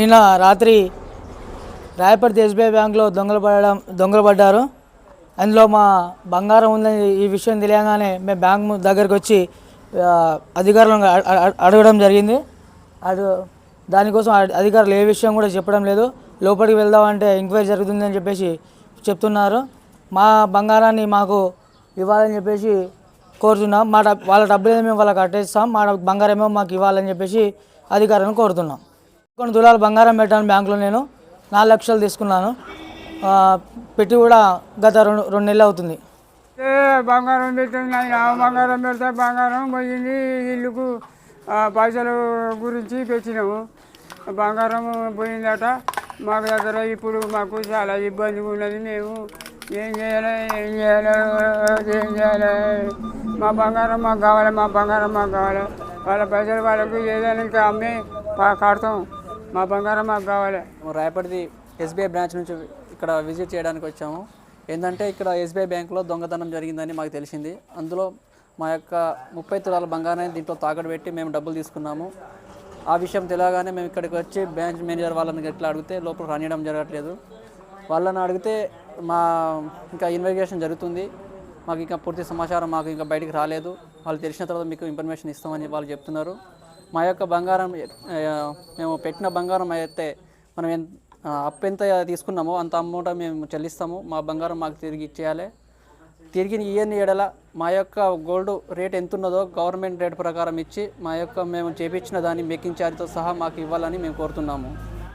నిన్న రాత్రి రాయపర్తి ఎస్బీఐ బ్యాంక్లో దొంగలు పడడం దొంగలు పడ్డారు. అందులో మా బంగారం ఉందని ఈ విషయం తెలియగానే మేము బ్యాంక్ ము- దగ్గరికి వచ్చి అధికారులను అడగడం జరిగింది. అటు దానికోసం అధికారులు ఏ విషయం కూడా చెప్పడం లేదు. లోపలికి వెళ్దామంటే ఎంక్వైరీ జరుగుతుందని చెప్పేసి చెప్తున్నారు. మా బంగారాన్ని మాకు ఇవ్వాలని చెప్పేసి కోరుతున్నాం. మా వాళ్ళ డబ్బులు మేము వాళ్ళకి కట్టేస్తాం మా డబ్- బంగారం మాకు ఇవ్వాలని చెప్పేసి అధికారులను కోరుతున్నాం. కొన్ని తులాలు బంగారం పెట్టాను బ్యాంకులో నేను. నాలుగు లక్షలు తీసుకున్నాను. పెట్టి కూడా గత రెండు రెండు నెలలు అవుతుంది. బంగారం పెట్టింది బంగారం పెడితే బంగారం పోయింది. ఇల్లుకు పైసలు గురించి పెట్టినాము. బంగారం పోయిందట. మాకు దగ్గర ఇప్పుడు మాకు చాలా ఇబ్బందిగా ఉన్నది. మేము ఏం చేయాలి ఏం చేయాలి ఏం చేయాలి? మా బంగారం మాకు కావాలి మా బంగారం మాకు కావాలి. వాళ్ళ పైసలు వాళ్ళకు ఏదైనా ఇంకా అమ్మి కడతాం. మా బంగారం మాకు కావాలి. రాయపడిది ఎస్బీఐ బ్రాంచ్ నుంచి ఇక్కడ విజిట్ చేయడానికి వచ్చాము. ఏంటంటే ఇక్కడ ఎస్బీఐ బ్యాంకులో దొంగతనం జరిగిందని మాకు తెలిసింది. అందులో మా యొక్క ముప్పై తులాల బంగారాన్ని దీంట్లో తాకట్టు పెట్టి మేము డబ్బులు తీసుకున్నాము. ఆ విషయం తెలియగానే మేము ఇక్కడికి వచ్చి బ్యాంక్ మేనేజర్ వాళ్ళని ఎట్లా అడిగితే లోపల రానియడం జరగట్లేదు. వాళ్ళని అడిగితే మా ఇంకా ఇన్వెస్టిగేషన్ జరుగుతుంది. మాకు ఇంకా పూర్తి సమాచారం మాకు ఇంకా బయటికి రాలేదు. వాళ్ళు తెలిసిన తర్వాత మీకు ఇన్ఫర్మేషన్ ఇస్తామని వాళ్ళు చెప్తున్నారు. మా యొక్క బంగారం మేము పెట్టిన బంగారం అయితే మనం ఎంత అప్పు ఎంత తీసుకున్నామో అంత అమౌంట్ మేము చెల్లిస్తాము. మా బంగారం మాకు తిరిగి ఇచ్చేయాలి. తిరిగి ఇయని ఏడల మా యొక్క గోల్డ్ రేట్ ఎంత ఉన్నదో గవర్నమెంట్ రేట్ ప్రకారం ఇచ్చి మా యొక్క మేము చేపించిన దాన్ని మేకింగ్ ఛార్జ్తో సహా మాకు ఇవ్వాలని మేము కోరుతున్నాము.